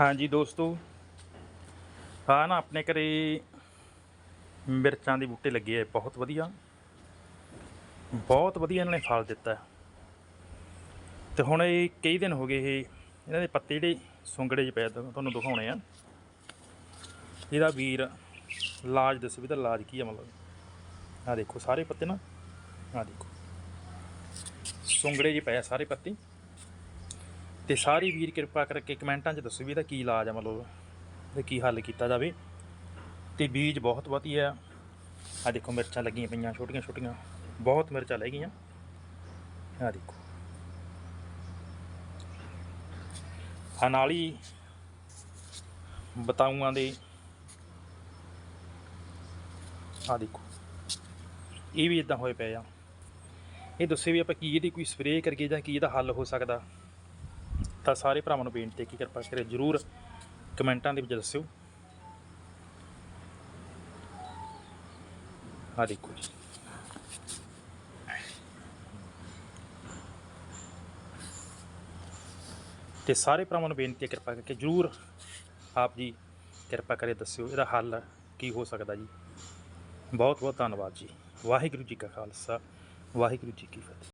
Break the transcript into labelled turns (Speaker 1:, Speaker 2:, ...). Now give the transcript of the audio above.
Speaker 1: ਹਾਂਜੀ ਦੋਸਤੋ ਆ ਨਾ ਆਪਣੇ ਘਰੇ ਮਿਰਚਾਂ ਦੇ ਬੂਟੇ ਲੱਗੇ ਆ, ਬਹੁਤ ਵਧੀਆ। ਬਹੁਤ ਵਧੀਆ ਇਹਨਾਂ ਨੇ ਫਲ ਦਿੱਤਾ। ਤੇ ਹੁਣ ਇਹ ਕਈ ਦਿਨ ਹੋ ਗਏ ਇਹ, ਇਹਨਾਂ ਦੇ ਪੱਤੇ ਜਿਹੜੇ ਸੁੰਗੜੇ ਜਿਹੇ ਪਏ ਤੁਹਾਨੂੰ ਦਿਖਾਉਣੇ ਆ। ਇਹਦਾ ਵੀਰ ਲਾਜ ਦੱਸੋ ਵੀ ਇਹਦਾ ਲਾਜ ਕੀ ਆ ਮਤਲਬ। ਆ ਦੇਖੋ ਸਾਰੇ ਪੱਤੇ ਨਾ ਆ ਦੇਖੋ। ਸੁੰਗੜੇ ਜਿਹੇ ਪਏ ਸਾਰੇ ਪੱਤੇ। ਤੇ ਸਾਰੇ ਵੀਰ ਕਿਰਪਾ ਕਰਕੇ ਕਮੈਂਟਾਂ 'ਚ ਦੱਸੋ ਵੀ ਇਹਦਾ ਕੀ ਇਲਾਜ ਆ ਮਤਲਬ ਇਹਦਾ ਕੀ ਹੱਲ ਕੀਤਾ ਜਾਵੇ। ਤੇ ਬੀਜ ਬਹੁਤ ਵਧੀਆ ਆ। ਦੇਖੋ ਮਿਰਚਾਂ ਲੱਗੀਆਂ ਪਈਆਂ, ਛੋਟੀਆਂ ਛੋਟੀਆਂ। ਬਹੁਤ ਮਿਰਚਾਂ ਲੈ ਗਈਆਂ। ਆ ਦੇਖੋ। ਆ ਨਾਲ ਹੀ ਬਤਾਊਆਂ ਦੇ ਆ ਦੇਖੋ। ਇਹ ਵੀ ਇਦਾਂ ਹੋਏ ਪਏ ਆ। ਇਹ ਦੱਸੇ ਵੀ ਆਪਾਂ ਕੀ ਇਹਦੀ ਕੋਈ ਸਪਰੇਅ ਕਰਕੇ ਜਾਂ ਕੀ ਇਹਦਾ ਹੱਲ ਹੋ ਸਕਦਾ। ਤਾਂ ਸਾਰੇ ਭਰਾਵਾਂ ਨੂੰ ਬੇਨਤੀ ਹੈ ਕਿ ਕਿਰਪਾ ਕਰਕੇ ਜਰੂਰ ਕਮੈਂਟਾਂ ਦੇ ਵਿੱਚ ਦੱਸਿਓ। ਆ ਦੇਖੋ ਜੀ। ਤੇ ਸਾਰੇ ਭਰਾਵਾਂ ਨੂੰ ਬੇਨਤੀ ਹੈ ਕਿਰਪਾ ਕਰਕੇ ਜਰੂਰ ਆਪ ਜੀ ਕਿਰਪਾ ਕਰੇ ਦੱਸਿਓ ਇਹਦਾ ਹੱਲ ਕੀ ਹੋ ਸਕਦਾ ਜੀ। ਬਹੁਤ ਬਹੁਤ ਧੰਨਵਾਦ ਜੀ। ਵਾਹਿਗੁਰੂ ਜੀ ਕਾ ਖਾਲਸਾ, ਵਾਹਿਗੁਰੂ ਜੀ ਕੀ ਫਤਿਹ।